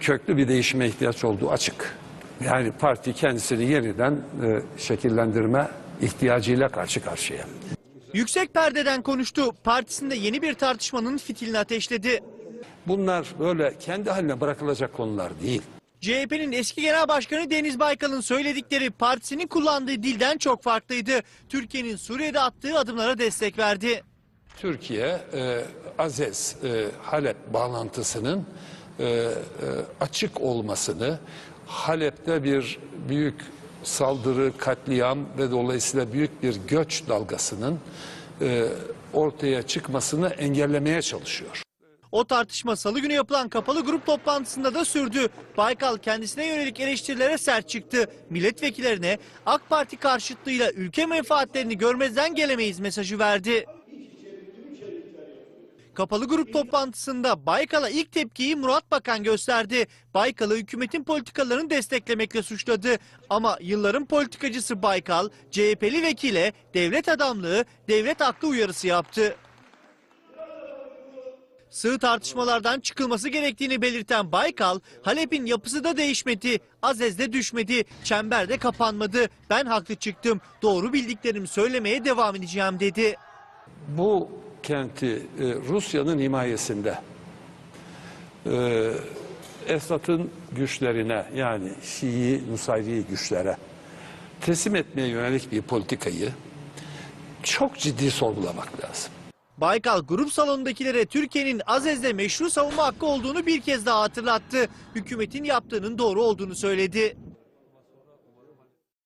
köklü bir değişime ihtiyaç olduğu açık. Yani parti kendisini yeniden e, şekillendirme ihtiyacıyla karşı karşıya. Yüksek perdeden konuştu. Partisinde yeni bir tartışmanın fitilini ateşledi. Bunlar böyle kendi haline bırakılacak konular değil. CHP'nin eski genel başkanı Deniz Baykal'ın söyledikleri partisinin kullandığı dilden çok farklıydı. Türkiye'nin Suriye'de attığı adımlara destek verdi. Türkiye e, Azez e, Halep bağlantısının e, e, açık olmasını Halep'te bir büyük saldırı, katliam ve dolayısıyla büyük bir göç dalgasının e, ortaya çıkmasını engellemeye çalışıyor. O tartışma salı günü yapılan kapalı grup toplantısında da sürdü. Baykal kendisine yönelik eleştirilere sert çıktı. Milletvekillerine AK Parti karşıtlığıyla ülke menfaatlerini görmezden gelemeyiz mesajı verdi. Kapalı grup toplantısında Baykal'a ilk tepkiyi Murat Bakan gösterdi. Baykal'ı hükümetin politikalarını desteklemekle suçladı. Ama yılların politikacısı Baykal, CHP'li vekile devlet adamlığı, devlet aklı uyarısı yaptı. Sığ tartışmalardan çıkılması gerektiğini belirten Baykal, Halep'in yapısı da değişmedi, Azez'de düşmedi, çemberde kapanmadı. Ben haklı çıktım, doğru bildiklerimi söylemeye devam edeceğim dedi. Bu kenti e, Rusya'nın himayesinde e, Esad'ın güçlerine yani Şii Nusayri güçlere teslim etmeye yönelik bir politikayı çok ciddi sorgulamak lazım. Baykal grup salonundakilere Türkiye'nin Azez'de meşru savunma hakkı olduğunu bir kez daha hatırlattı. Hükümetin yaptığının doğru olduğunu söyledi.